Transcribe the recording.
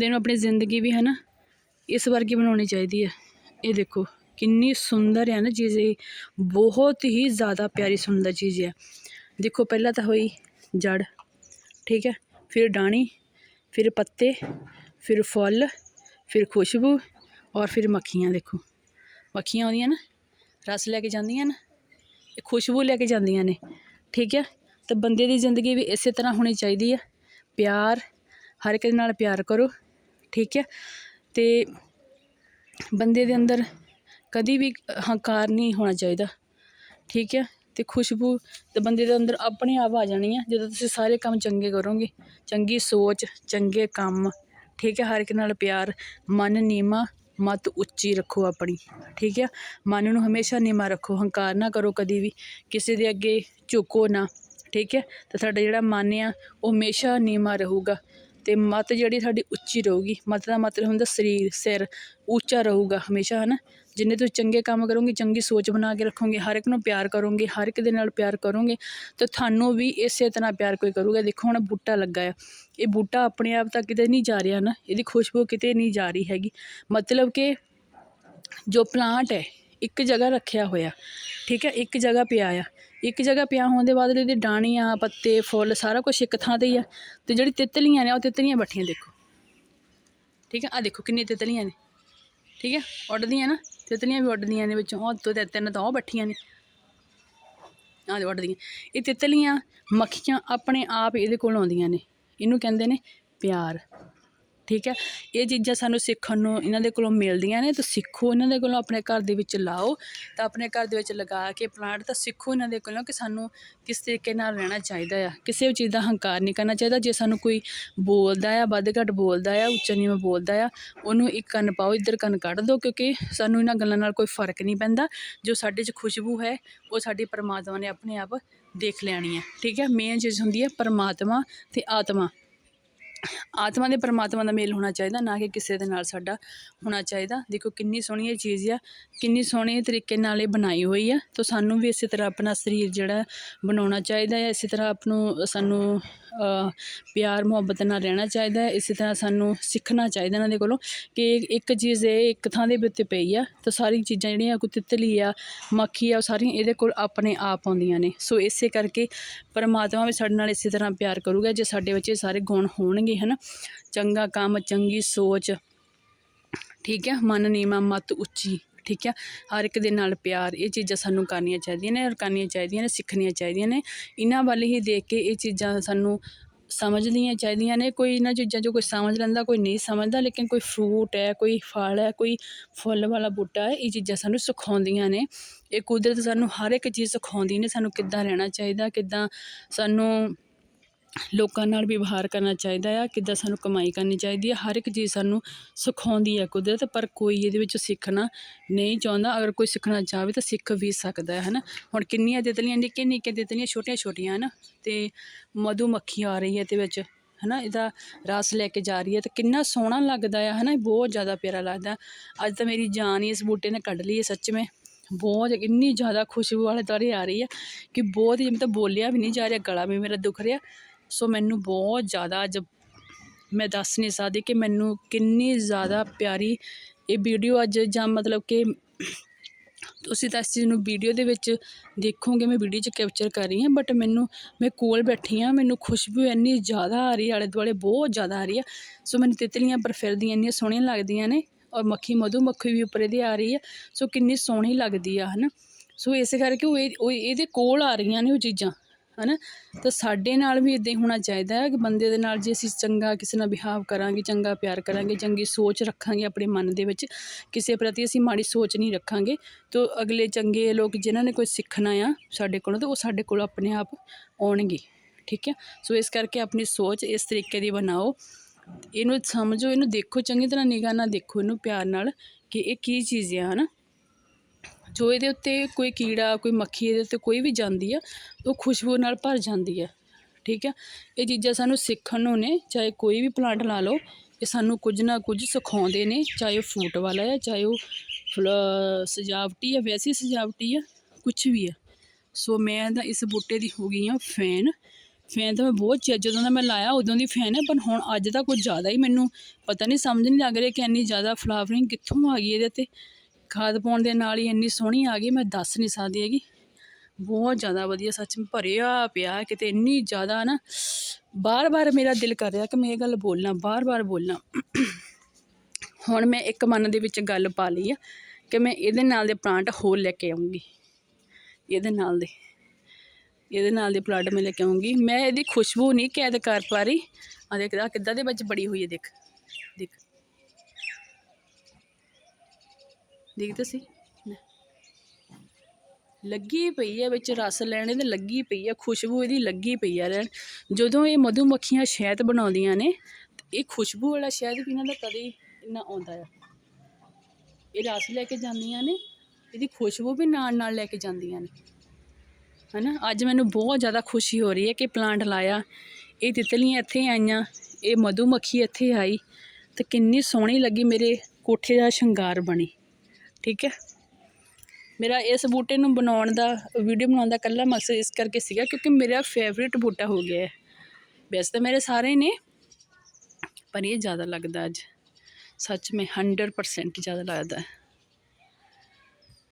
ਬੰਦੇ ਨੂੰ ਆਪਣੀ ਜ਼ਿੰਦਗੀ ਵੀ ਹੈ ਨਾ ਇਸ ਵਰਗੀ ਬਣਾਉਣੀ ਚਾਹੀਦੀ ਹੈ। ਇਹ ਦੇਖੋ, ਕਿੰਨੀ ਸੁੰਦਰ ਹੈ ਨਾ ਚੀਜ਼, ਇਹ ਬਹੁਤ ਹੀ ਜ਼ਿਆਦਾ ਪਿਆਰੀ ਸੁੰਦਰ ਚੀਜ਼ ਹੈ। ਦੇਖੋ, ਪਹਿਲਾਂ ਤਾਂ ਹੋਈ ਜੜ, ਠੀਕ ਹੈ, ਫਿਰ ਡਾਣੀ ਫਿਰ ਪੱਤੇ, ਫਿਰ ਫੁੱਲ, ਫਿਰ ਖੁਸ਼ਬੂ ਔਰ ਫਿਰ ਮੱਖੀਆਂ, ਦੇਖੋ। ਮੱਖੀਆਂ ਆਉਂਦੀਆਂ ਨਾ, ਰਸ ਲੈ ਕੇ ਜਾਂਦੀਆਂ ਨਾ, ਇਹ ਖੁਸ਼ਬੂ ਲੈ ਕੇ ਜਾਂਦੀਆਂ ਨੇ, ਠੀਕ ਹੈ। ਤਾਂ ਬੰਦੇ ਦੀ ਜ਼ਿੰਦਗੀ ਵੀ ਇਸੇ ਤਰ੍ਹਾਂ ਹੋਣੀ ਚਾਹੀਦੀ ਹੈ। ਪਿਆਰ, ਹਰ ਇੱਕ ਦੇ ਨਾਲ ਪਿਆਰ ਕਰੋ। ਠੀਕ ਹੈ? ਅਤੇ ਬੰਦੇ ਦੇ ਅੰਦਰ ਕਦੀ ਵੀ ਹੰਕਾਰ ਨਹੀਂ ਹੋਣਾ ਚਾਹੀਦਾ। ਠੀਕ ਹੈ? ਅਤੇ ਖੁਸ਼ਬੂ ਤਾਂ ਬੰਦੇ ਦੇ ਅੰਦਰ ਆਪਣੇ ਆਪ ਆ ਜਾਣੀ ਹੈ, ਜਦੋਂ ਤੁਸੀਂ ਸਾਰੇ ਕੰਮ ਚੰਗੇ ਕਰੋਗੇ। ਚੰਗੀ ਸੋਚ, ਚੰਗੇ ਕੰਮ, ਠੀਕ ਹੈ? ਹਰ ਇੱਕ ਨਾਲ ਪਿਆਰ, ਮਨ ਨੀਵਾਂ, ਮਤ ਉੱਚੀ ਰੱਖੋ ਆਪਣੀ। ਠੀਕ ਹੈ? ਮਨ ਨੂੰ ਹਮੇਸ਼ਾ ਨੀਵਾਂ ਰੱਖੋ, ਹੰਕਾਰ ਨਾ ਕਰੋ ਕਦੀ ਵੀ। ਕਿਸੇ ਦੇ ਅੱਗੇ ਝੁਕੋ ਨਾ। ਠੀਕ ਹੈ? ਤਾਂ ਤੁਹਾਡਾ ਜਿਹੜਾ ਮਨ ਆ, ਉਹ ਹਮੇਸ਼ਾ ਨੀਵਾਂ ਰਹੂਗਾ। ਅਤੇ ਮੱਤ ਜਿਹੜੀ ਸਾਡੀ ਉੱਚੀ ਰਹੇਗੀ, ਮੱਤ ਦਾ ਮਤਲਬ ਹੁੰਦਾ ਸਰੀਰ, ਸਿਰ ਉੱਚਾ ਰਹੇਗਾ ਹਮੇਸ਼ਾ ਹੈ ਨਾ ਜਿੰਨੇ ਤੁਸੀਂ ਚੰਗੇ ਕੰਮ ਕਰੋਗੇ, ਚੰਗੀ ਸੋਚ ਬਣਾ ਕੇ ਰੱਖੋਗੇ, ਹਰ ਇੱਕ ਨੂੰ ਪਿਆਰ ਕਰੋਗੇ, ਹਰ ਇੱਕ ਦੇ ਨਾਲ ਪਿਆਰ ਕਰੋਗੇ, ਤਾਂ ਤੁਹਾਨੂੰ ਵੀ ਇਸੇ ਤਰ੍ਹਾਂ ਪਿਆਰ ਕੋਈ ਕਰੂਗਾ। ਦੇਖੋ, ਹੁਣ ਬੂਟਾ ਲੱਗਾ ਆ। ਇਹ ਬੂਟਾ ਆਪਣੇ ਆਪ ਤਾਂ ਕਿਤੇ ਨਹੀਂ ਜਾ ਰਿਹਾ ਨਾ ਇਹਦੀ ਖੁਸ਼ਬੂ ਕਿਤੇ ਨਹੀਂ ਜਾ ਰਹੀ ਹੈਗੀ। ਮਤਲਬ ਕਿ ਜੋ ਪਲਾਂਟ ਹੈ, ਇੱਕ ਜਗ੍ਹਾ ਰੱਖਿਆ ਹੋਇਆ, ਠੀਕ ਹੈ? ਇੱਕ ਜਗ੍ਹਾ ਪਿਆ ਆ। ਇੱਕ ਜਗ੍ਹਾ ਪਿਆ ਹੋਣ ਦੇ ਬਾਅਦ ਇਹਦੇ ਡਾਣੀਆਂ ਪੱਤੇ, ਫੁੱਲ ਸਾਰਾ ਕੁਝ ਇੱਕ ਥਾਂ ਤੇ ਹੀ ਆ। ਤੇ ਜਿਹੜੀ ਤਿਤਲੀਆਂ ਨੇ, ਉਹ ਤਿਤਲੀਆਂ ਬੈਠੀਆਂ ਦੇਖੋ। ਠੀਕ ਹੈ ਆ ਦੇਖੋ ਕਿੰਨੀ ਤਿਤਲੀਆਂ ਨੇ। ਠੀਕ ਹੈ ਉੱਡਦੀਆਂ ਨਾ, ਤਿਤਲੀਆਂ ਵੀ ਉੱਡਦੀਆਂ ਨੇ ਵਿੱਚੋਂ। ਉਹ ਤੋਂ ਤਿੰਨ ਤਾਂ ਉਹ ਬੈਠੀਆਂ ਨੇ। ਆਹ ਦੇ ਉੱਡਦੀਆਂ। ਇਹ ਤਿਤਲੀਆਂ ਮੱਖੀਆਂ ਆਪਣੇ ਆਪ ਇਹਦੇ ਕੋਲ ਆਉਂਦੀਆਂ ਨੇ। ਇਹਨੂੰ ਕਹਿੰਦੇ ਨੇ ਪਿਆਰ। ਠੀਕ ਹੈ? ਇਹ ਚੀਜ਼ਾਂ ਸਾਨੂੰ ਸਿੱਖਣ ਨੂੰ ਇਹਨਾਂ ਦੇ ਕੋਲੋਂ ਮਿਲਦੀਆਂ ਨੇ, ਤਾਂ ਸਿੱਖੋ ਇਹਨਾਂ ਦੇ ਕੋਲੋਂ ਆਪਣੇ ਘਰ ਦੇ ਵਿੱਚ ਲਾਓ। ਤਾਂ ਆਪਣੇ ਘਰ ਦੇ ਵਿੱਚ ਲਗਾ ਕੇ ਪਲਾਂਟ, ਤਾਂ ਸਿੱਖੋ ਇਹਨਾਂ ਦੇ ਕੋਲੋਂ ਕਿ ਸਾਨੂੰ ਕਿਸ ਤਰੀਕੇ ਨਾਲ ਰਹਿਣਾ ਚਾਹੀਦਾ ਆ। ਕਿਸੇ ਵੀ ਚੀਜ਼ ਦਾ ਹੰਕਾਰ ਨਹੀਂ ਕਰਨਾ ਚਾਹੀਦਾ। ਜੇ ਸਾਨੂੰ ਕੋਈ ਬੋਲਦਾ ਆ, ਵੱਧ ਘੱਟ ਬੋਲਦਾ ਆ, ਉੱਚਾ ਨੀਵਾਂ ਬੋਲਦਾ ਆ, ਉਹਨੂੰ ਇੱਕ ਕੰਨ ਪਾਓ, ਇੱਧਰ ਕੰਨ ਕੱਢ ਦਿਓ ਕਿਉਂਕਿ ਸਾਨੂੰ ਇਹਨਾਂ ਗੱਲਾਂ ਨਾਲ ਕੋਈ ਫ਼ਰਕ ਨਹੀਂ ਪੈਂਦਾ। ਜੋ ਸਾਡੇ 'ਚ ਖੁਸ਼ਬੂ ਹੈ, ਉਹ ਸਾਡੀ ਪਰਮਾਤਮਾ ਨੇ ਆਪਣੇ ਆਪ ਦੇਖ ਲੈਣੀ ਹੈ ਠੀਕ ਹੈ? ਮੇਨ ਚੀਜ਼ ਹੁੰਦੀ ਹੈ ਪਰਮਾਤਮਾ ਤੇ ਆਤਮਾ। ਆਤਮਾ ਦੇ ਪਰਮਾਤਮਾ ਦਾ ਮੇਲ ਹੋਣਾ ਚਾਹੀਦਾ, ਨਾ ਕਿ ਕਿਸੇ ਦੇ ਨਾਲ ਸਾਡਾ ਹੋਣਾ ਚਾਹੀਦਾ। ਦੇਖੋ ਕਿੰਨੀ ਸੋਹਣੀ ਇਹ ਚੀਜ਼ ਆ, ਕਿੰਨੀ ਸੋਹਣੇ ਤਰੀਕੇ ਨਾਲ ਇਹ ਬਣਾਈ ਹੋਈ ਆ। ਤਾਂ ਸਾਨੂੰ ਵੀ ਇਸੇ ਤਰ੍ਹਾਂ ਆਪਣਾ ਸਰੀਰ ਜਿਹੜਾ ਬਣਾਉਣਾ ਚਾਹੀਦਾ ਹੈ, ਇਸੇ ਤਰ੍ਹਾਂ ਆਪ ਨੂੰ ਸਾਨੂੰ ਪਿਆਰ, ਮੁਹੱਬਤ ਨਾਲ ਰਹਿਣਾ ਚਾਹੀਦਾ ਹੈ, ਇਸੇ ਤਰ੍ਹਾਂ ਸਾਨੂੰ ਸਿੱਖਣਾ ਚਾਹੀਦਾ ਇਹਨਾਂ ਦੇ ਕੋਲੋਂ ਕਿ ਇੱਕ ਚੀਜ਼ ਇਹ ਇੱਕ ਥਾਂ ਦੇ ਉੱਤੇ ਪਈ ਆ। ਤਾਂ ਸਾਰੀ ਚੀਜ਼ਾਂ ਜਿਹੜੀਆਂ ਕੋਈ ਤਿੱਤਲੀ ਆ, ਮੱਖੀ ਆ, ਉਹ ਸਾਰੀਆਂ ਇਹਦੇ ਕੋਲ ਆਪਣੇ ਆਪ ਆਉਂਦੀਆਂ ਨੇ। ਸੋ ਇਸੇ ਕਰਕੇ ਪਰਮਾਤਮਾ ਵੀ ਸਾਡੇ ਨਾਲ ਇਸੇ ਤਰ੍ਹਾਂ ਪਿਆਰ ਕਰੂਗਾ, ਜੇ ਸਾਡੇ ਵਿੱਚ ਇਹ ਸਾਰੇ ਗੁਣ ਹੋਣਗੇ, ਹਨ। ਚੰਗਾ ਕੰਮ, ਚੰਗੀ ਸੋਚ। ਠੀਕ ਹੈ? ਮਨ ਨੀਵਾਂ ਮਤ ਉੱਚੀ। ਠੀਕ ਹੈ? ਹਰ ਇੱਕ ਦੇ ਨਾਲ ਪਿਆਰ। ਇਹ ਚੀਜ਼ਾਂ ਸਾਨੂੰ ਕਰਨੀਆਂ ਚਾਹੀਦੀਆਂ ਨੇ ਔਰ ਕਰਨੀਆਂ ਚਾਹੀਦੀਆਂ ਨੇ, ਸਿੱਖਣੀਆਂ ਚਾਹੀਦੀਆਂ ਨੇ। ਇਹਨਾਂ ਵੱਲ ਹੀ ਦੇਖ ਕੇ ਇਹ ਚੀਜ਼ਾਂ ਸਾਨੂੰ ਸਮਝਣੀਆਂ ਚਾਹੀਦੀਆਂ ਨੇ। ਕੋਈ ਇਹਨਾਂ ਚੀਜ਼ਾਂ 'ਚੋਂ ਕੋਈ ਸਮਝ ਲੈਂਦਾ, ਕੋਈ ਨਹੀਂ ਸਮਝਦਾ, ਲੇਕਿਨ ਕੋਈ ਫਰੂਟ ਹੈ, ਕੋਈ ਫਲ ਹੈ, ਕੋਈ ਫੁੱਲ ਵਾਲਾ ਬੂਟਾ ਹੈ, ਇਹ ਚੀਜ਼ਾਂ ਸਾਨੂੰ ਸਿਖਾਉਂਦੀਆਂ ਨੇ। ਇਹ ਕੁਦਰਤ ਸਾਨੂੰ ਹਰ ਇੱਕ ਚੀਜ਼ ਸਿਖਾਉਂਦੀ ਨੇ, ਸਾਨੂੰ ਕਿੱਦਾਂ ਰਹਿਣਾ ਚਾਹੀਦਾ, ਕਿੱਦਾਂ ਸਾਨੂੰ ਲੋਕਾਂ ਨਾਲ ਵਿਵਹਾਰ ਕਰਨਾ ਚਾਹੀਦਾ ਆ, ਕਿੱਦਾਂ ਸਾਨੂੰ ਕਮਾਈ ਕਰਨੀ ਚਾਹੀਦੀ ਹੈ ਹਰ ਇੱਕ ਚੀਜ਼ ਸਾਨੂੰ ਸਿਖਾਉਂਦੀ ਹੈ ਕੁਦਰਤ, ਪਰ ਕੋਈ ਇਹਦੇ ਵਿੱਚ ਸਿੱਖਣਾ ਨਹੀਂ ਚਾਹੁੰਦਾ, ਅਗਰ ਕੋਈ ਸਿੱਖਣਾ ਚਾਹਵੇ ਤਾਂ ਸਿੱਖ ਵੀ ਸਕਦਾ ਹੈ ਨਾ ਹੁਣ ਕਿੰਨੀਆਂ ਤਿੱਤਲੀਆਂ ਨਿੱਕੇ ਨਿੱਕੇ ਤਿਤਲੀਆਂ ਛੋਟੀਆਂ ਛੋਟੀਆਂ ਹਨ? ਤੇ ਮਧੂ ਮੱਖੀ ਆ ਰਹੀ ਹੈ ਇਹਦੇ ਵਿੱਚ ਹੈ ਨਾ ਇਹਦਾ ਰਸ ਲੈ ਕੇ ਜਾ ਰਹੀ ਹੈ ਅਤੇ ਕਿੰਨਾ ਸੋਹਣਾ ਲੱਗਦਾ ਆ ਹੈ ਨਾ ਬਹੁਤ ਜ਼ਿਆਦਾ ਪਿਆਰਾ ਲੱਗਦਾ। ਅੱਜ ਤਾਂ ਮੇਰੀ ਜਾਨ ਹੀ ਇਸ ਬੂਟੇ ਨੇ ਕੱਢ ਲਈ ਹੈ, ਸੱਚ ਮੈਂ। ਬਹੁਤ, ਇੰਨੀ ਜ਼ਿਆਦਾ ਖੁਸ਼ਬੂ ਵਾਲੇ ਦੁਆਰੇ ਆ ਰਹੀ ਹੈ ਕਿ ਬਹੁਤ ਹੀ, ਮੈਂ ਤਾਂ ਬੋਲਿਆ ਵੀ ਨਹੀਂ ਜਾ ਰਿਹਾ, ਗਲਾ ਵੀ ਮੇਰਾ ਦੁਖ ਰਿਹਾ। ਸੋ ਮੈਨੂੰ ਬਹੁਤ ਜ਼ਿਆਦਾ ਅੱਜ ਮੈਂ ਦੱਸ ਨਹੀਂ ਸਕਦੀ ਕਿ ਮੈਨੂੰ ਕਿੰਨੀ ਜ਼ਿਆਦਾ ਪਿਆਰੀ ਇਹ ਵੀਡੀਓ ਅੱਜ ਜਾਂ ਮਤਲਬ ਕਿ ਤੁਸੀਂ ਤਾਂ ਇਸ ਚੀਜ਼ ਨੂੰ ਵੀਡੀਓ ਦੇ ਵਿੱਚ ਦੇਖੋਗੇ, ਮੈਂ ਵੀਡੀਓ 'ਚ ਕੈਪਚਰ ਕਰ ਰਹੀ ਹਾਂ ਬਟ ਮੈਨੂੰ, ਮੈਂ ਕੋਲ ਬੈਠੀ ਹਾਂ, ਮੈਨੂੰ ਖੁਸ਼ਬੂ ਇੰਨੀ ਜ਼ਿਆਦਾ ਆ ਰਹੀ, ਆਲੇ ਦੁਆਲੇ ਬਹੁਤ ਜ਼ਿਆਦਾ ਆ ਰਹੀ ਆ, ਸੋ ਮੈਨੂੰ ਤਿਤਲੀਆਂ ਪਰ ਫਿਰਦੀਆਂ ਇੰਨੀਆਂ ਸੋਹਣੀਆਂ ਲੱਗਦੀਆਂ ਨੇ ਔਰ ਮੱਖੀ ਮਧੂ ਮੱਖੀ ਵੀ ਉੱਪਰ ਇਹਦੇ ਆ ਰਹੀ ਆ, ਸੋ ਕਿੰਨੀ ਸੋਹਣੀ ਲੱਗਦੀ ਆ, ਹਨਾ? ਸੋ ਇਸੇ ਕਰਕੇ ਉਹ ਇਹਦੇ ਕੋਲ ਆ ਰਹੀਆਂ ਨੇ ਉਹ ਚੀਜ਼ਾਂ। ਹੈ ਨਾ ਤਾਂ ਸਾਡੇ ਨਾਲ ਵੀ ਇੱਦਾਂ ਹੀ ਹੋਣਾ ਚਾਹੀਦਾ ਹੈ ਕਿ ਬੰਦੇ ਦੇ ਨਾਲ ਜੇ ਅਸੀਂ ਚੰਗਾ ਕਿਸੇ ਨਾਲ ਬਿਹਾਵ ਕਰਾਂਗੇ, ਚੰਗਾ ਪਿਆਰ ਕਰਾਂਗੇ, ਚੰਗੀ ਸੋਚ ਰੱਖਾਂਗੇ ਆਪਣੇ ਮਨ ਦੇ ਵਿੱਚ, ਕਿਸੇ ਪ੍ਰਤੀ ਅਸੀਂ ਮਾੜੀ ਸੋਚ ਨਹੀਂ ਰੱਖਾਂਗੇ, ਤਾਂ ਅਗਲੇ ਚੰਗੇ ਲੋਕ ਜਿਨ੍ਹਾਂ ਨੇ ਕੋਈ ਸਿੱਖਣਾ ਆ ਸਾਡੇ ਕੋਲੋਂ, ਤਾਂ ਉਹ ਸਾਡੇ ਕੋਲ ਆਪਣੇ ਆਪ ਆਉਣਗੇ, ਠੀਕ ਹੈ? ਸੋ ਇਸ ਕਰਕੇ ਆਪਣੀ ਸੋਚ ਇਸ ਤਰੀਕੇ ਦੀ ਬਣਾਓ। ਇਹਨੂੰ ਸਮਝੋ, ਇਹਨੂੰ ਦੇਖੋ, ਚੰਗੀ ਤਰ੍ਹਾਂ ਨਿਗਾਹ ਨਾਲ ਦੇਖੋ, ਇਹਨੂੰ ਪਿਆਰ ਨਾਲ ਕਿ ਇਹ ਕੀ ਚੀਜ਼ ਆ ਨਾ ਜੋ ਇਹਦੇ ਉੱਤੇ ਕੋਈ ਕੀੜਾ, ਕੋਈ ਮੱਖੀ ਇਹਦੇ ਉੱਤੇ ਕੋਈ ਵੀ ਜਾਂਦੀ ਆ, ਉਹ ਖੁਸ਼ਬੂ ਨਾਲ ਭਰ ਜਾਂਦੀ ਹੈ ਠੀਕ ਹੈ ਇਹ ਚੀਜ਼ਾਂ ਸਾਨੂੰ ਸਿੱਖਣ ਨੂੰ ਨੇ, ਚਾਹੇ ਕੋਈ ਵੀ ਪਲਾਂਟ ਲਾ ਲਓ, ਇਹ ਸਾਨੂੰ ਕੁਝ ਨਾ ਕੁਝ ਸਿਖਾਉਂਦੇ ਨੇ, ਚਾਹੇ ਉਹ ਫਰੂਟ ਵਾਲਾ ਹੈ ਚਾਹੇ ਉਹ ਫਲ- ਸਜਾਵਟੀ ਹੈ ਵੈਸੀ ਸਜਾਵਟੀ ਹੈ ਕੁਝ ਵੀ ਹੈ ਸੋ ਮੈਂ ਤਾਂ ਇਸ ਬੂਟੇ ਦੀ ਹੋ ਗਈ ਹਾਂ ਫੈਨ ਫੈਨ ਤਾਂ ਮੈਂ ਬਹੁਤ ਚਿਰ, ਜਦੋਂ ਦਾ ਮੈਂ ਲਾਇਆ ਉਦੋਂ ਦੀ ਫੈਨ ਹੈ ਪਰ ਹੁਣ ਅੱਜ ਦਾ ਕੁਝ ਜ਼ਿਆਦਾ ਹੀ ਮੈਨੂੰ ਪਤਾ ਨਹੀਂ, ਸਮਝ ਨਹੀਂ ਲੱਗ ਰਿਹਾ ਕਿ ਇੰਨੀ ਜ਼ਿਆਦਾ ਫਲਾਵਰਿੰਗ ਕਿੱਥੋਂ ਆ ਗਈ ਇਹਦੇ ਤੇ ਖਾਦ ਪਾਉਣ ਦੇ ਨਾਲ ਹੀ ਇੰਨੀ ਸੋਹਣੀ ਆ ਗਈ, ਮੈਂ ਦੱਸ ਨਹੀਂ ਸਕਦੀ ਹੈਗੀ। ਬਹੁਤ ਜ਼ਿਆਦਾ ਵਧੀਆ, ਸੱਚ ਮੈਂ ਭਰਿਆ ਪਿਆ ਕਿਤੇ ਇੰਨੀ ਜ਼ਿਆਦਾ ਨਾ, ਬਾਰ-ਬਾਰ ਮੇਰਾ ਦਿਲ ਕਰ ਰਿਹਾ ਕਿ ਮੈਂ ਇਹ ਗੱਲ ਬੋਲਾਂ, ਬਾਰ-ਬਾਰ ਬੋਲਾਂ। ਹੁਣ ਮੈਂ ਇੱਕ ਮਨ ਦੇ ਵਿੱਚ ਗੱਲ ਪਾ ਲਈ ਆ ਕਿ ਮੈਂ ਇਹਦੇ ਨਾਲ ਦੇ ਪਲਾਂਟ ਹੋਰ ਲੈ ਕੇ ਆਉਂਗੀ ਇਹਦੇ ਨਾਲ ਦੇ, ਇਹਦੇ ਨਾਲ ਦੇ ਪਲਾਂਟ ਮੈਂ ਲੈ ਕੇ ਆਉਂਗੀ ਮੈਂ ਇਹਦੀ ਖੁਸ਼ਬੂ ਨਹੀਂ ਕੈਦ ਕਰ ਪਾ ਰਹੀ। ਆ ਦੇਖ ਆ ਕਿੱਦਾਂ ਦੇ ਵਿੱਚ ਬੜੀ ਹੋਈ ਹੈ, ਦੇਖ ਦੇਖ। ਦੇਖਦੇ ਤੁਸੀਂ ਲੱਗੀ ਪਈ ਹੈ ਵਿੱਚ ਰਸ ਲੈਣੇ ਤੇ ਲੱਗੀ ਪਈ ਹੈ ਖੁਸ਼ਬੂ ਇਹਦੀ ਲੱਗੀ ਪਈ ਹੈ ਰਹਿਣ ਜਦੋਂ ਇਹ ਮਧੂ ਮੱਖੀਆਂ ਸ਼ਹਿਦ ਬਣਾਉਂਦੀਆਂ ਨੇ ਤੇ ਇਹ ਖੁਸ਼ਬੂ ਵਾਲਾ ਸ਼ਹਿਦ ਵੀ ਇਹਨਾਂ ਦਾ ਕਦੇ ਇੰਨਾ ਆਉਂਦਾ ਆ। ਇਹ ਰਸ ਲੈ ਕੇ ਜਾਂਦੀਆਂ ਨੇ, ਇਹਦੀ ਖੁਸ਼ਬੂ ਵੀ ਨਾਲ ਨਾਲ ਲੈ ਕੇ ਜਾਂਦੀਆਂ ਨੇ। ਹਨਾ? ਅੱਜ ਮੈਨੂੰ ਬਹੁਤ ਜ਼ਿਆਦਾ ਖੁਸ਼ੀ ਹੋ ਰਹੀ ਹੈ ਕਿ ਪਲਾਂਟ ਲਾਇਆ। ਇਹ ਤਿਤਲੀਆਂ ਇੱਥੇ ਆਈਆਂ, ਇਹ ਮਧੂ ਮੱਖੀ ਇੱਥੇ ਆਈ। ਤੇ ਕਿੰਨੀ ਸੋਹਣੀ ਲੱਗੀ ਮੇਰੇ ਕੋਠੇ ਦਾ ਸ਼ਿੰਗਾਰ ਬਣੀ। ਠੀਕ ਹੈ? ਮੇਰਾ ਇਸ ਬੂਟੇ ਨੂੰ ਬਣਾਉਣ ਦਾ ਵੀਡੀਓ ਬਣਾਉਣ ਦਾ ਇਕੱਲਾ ਮਕਸਦ ਇਸ ਕਰਕੇ ਸੀਗਾ ਕਿਉਂਕਿ ਮੇਰਾ ਫੇਵਰਿਟ ਬੂਟਾ ਹੋ ਗਿਆ ਹੈ। ਵੈਸੇ ਤਾਂ ਮੇਰੇ ਸਾਰੇ ਨੇ, ਪਰ ਇਹ ਜ਼ਿਆਦਾ ਲੱਗਦਾ ਅੱਜ। ਸੱਚ ਮੈਂ 100% ਜ਼ਿਆਦਾ ਲੱਗਦਾ।